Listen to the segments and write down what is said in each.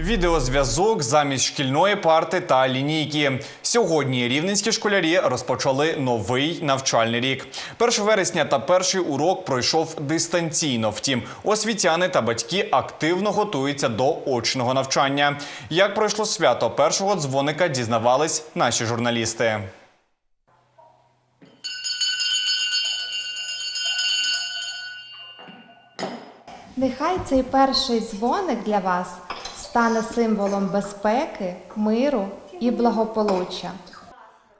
Відеозв'язок замість шкільної парти та лінійки. Сьогодні рівненські школярі розпочали новий навчальний рік. 1 вересня та перший урок пройшов дистанційно. Втім, освітяни та батьки активно готуються до очного навчання. Як пройшло свято першого дзвоника, дізнавались наші журналісти. Нехай цей перший дзвоник для вас стане символом безпеки, миру і благополуччя.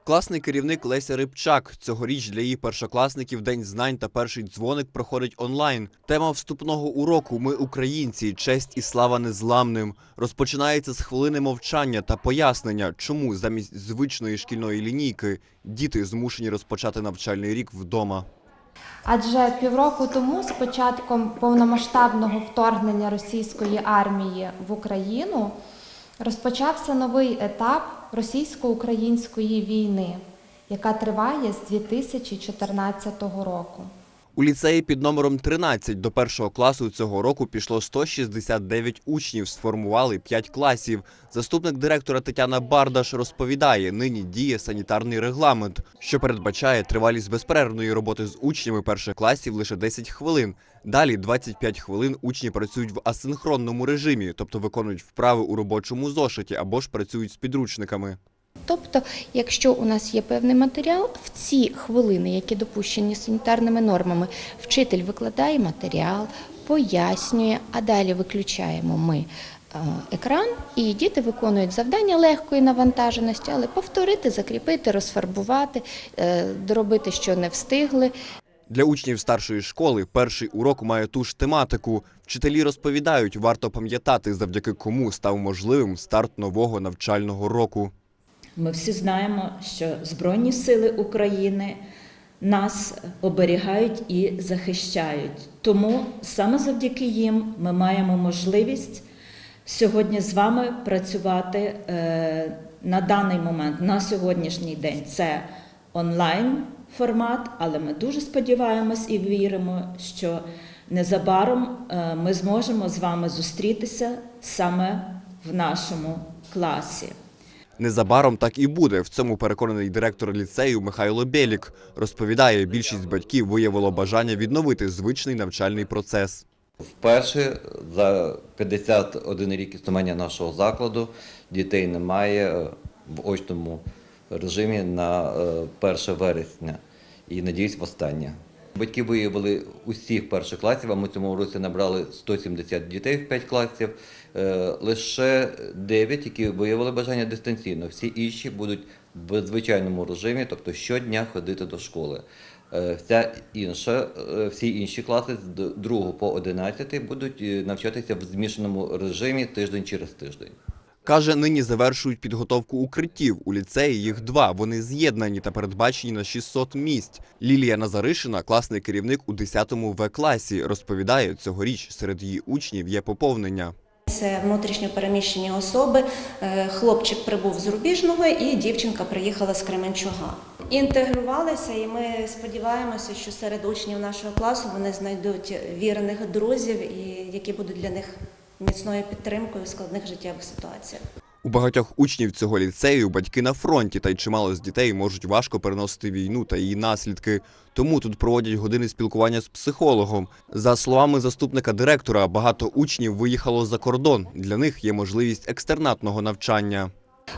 Класний керівник Леся Рибчак. Цьогоріч для її першокласників День знань та перший дзвоник проходить онлайн. Тема вступного уроку Ми українці, честь і слава незламним. Розпочинається з хвилини мовчання та пояснення, чому замість звичної шкільної лінійки діти змушені розпочати навчальний рік вдома. Адже півроку тому, з початком повномасштабного вторгнення російської армії в Україну, розпочався новий етап російсько-української війни, яка триває з 2014 року. У ліцеї під номером 13 до першого класу цього року пішло 169 учнів, сформували 5 класів. Заступник директора Тетяна Бардаш розповідає, нині діє санітарний регламент, що передбачає тривалість безперервної роботи з учнями перших класів лише 10 хвилин. Далі 25 хвилин учні працюють в асинхронному режимі, тобто виконують вправи у робочому зошиті або ж працюють з підручниками. Тобто, якщо у нас є певний матеріал, в ці хвилини, які допущені санітарними нормами, вчитель викладає матеріал, пояснює, а далі виключаємо ми е, екран, і діти виконують завдання легкої навантаженості, але повторити, закріпити, розфарбувати, е, доробити, що не встигли. Для учнів старшої школи перший урок має ту ж тематику. Вчителі розповідають, варто пам'ятати, завдяки кому став можливим старт нового навчального року. Ми всі знаємо, що Збройні сили України нас оберігають і захищають. Тому саме завдяки їм ми маємо можливість сьогодні з вами працювати е, на даний момент, на сьогоднішній день. Це онлайн формат, але ми дуже сподіваємось і віримо, що незабаром е, ми зможемо з вами зустрітися саме в нашому класі. Незабаром так і буде. В цьому переконаний директор ліцею Михайло Белік. Розповідає, більшість батьків виявило бажання відновити звичний навчальний процес. Вперше за 51 рік існування нашого закладу дітей немає е, в очному режимі на е, 1 вересня і надіюсь востаннє. Батьки виявили усіх перших класів, а ми цьому році набрали 170 дітей в 5 класів. Е, Лише 9, які виявили бажання дистанційно. Всі інші будуть в звичайному режимі, тобто щодня ходити до школи. Е, Вся інша, е, всі інші класи з 2 по 11 будуть навчатися в змішаному режимі тиждень через тиждень. Каже, нині завершують підготовку укриттів. У ліцеї їх два. Вони з'єднані та передбачені на 600 місць. Лілія Назаришина, класний керівник у 10-му В-класі, розповідає, цьогоріч серед її учнів є поповнення. Це внутрішньо переміщені особи. Е, Хлопчик прибув з Рубіжного і дівчинка приїхала з Кременчуга. Інтегрувалися, і ми сподіваємося, що серед учнів нашого класу вони знайдуть вірних друзів, які будуть для них міцною підтримкою в складних життєвих ситуаціях. У багатьох учнів цього ліцею батьки на фронті, та й чимало з дітей можуть важко переносити війну та її наслідки. Тому тут проводять години спілкування з психологом. За словами заступника директора, багато учнів виїхало за кордон. Для них є можливість екстернатного навчання.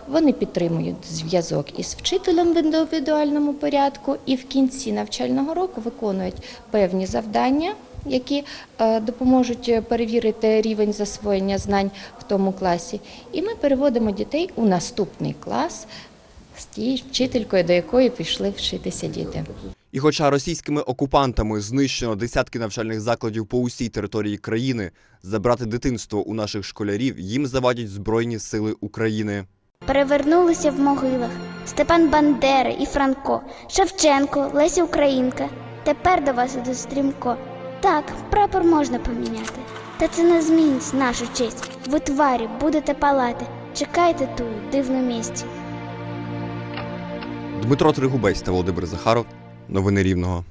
Вони підтримують зв'язок із вчителем в індивідуальному порядку і в кінці навчального року виконують певні завдання, які е, допоможуть перевірити рівень засвоєння знань в тому класі. І ми переводимо дітей у наступний клас з тією вчителькою, до якої пішли вчитися діти. І хоча російськими окупантами знищено десятки навчальних закладів по усій території країни, забрати дитинство у наших школярів їм завадять Збройні сили України. Перевернулися в могилах Степан Бандера і Франко, Шевченко, Леся Українка. Тепер до вас іде стрімко. Так, прапор можна поміняти. Та це не змінить нашу честь. Ви тварі будете палати. Чекайте ту дивну місць. Дмитро Тригубець та Володимир Захаров. Новини Рівного.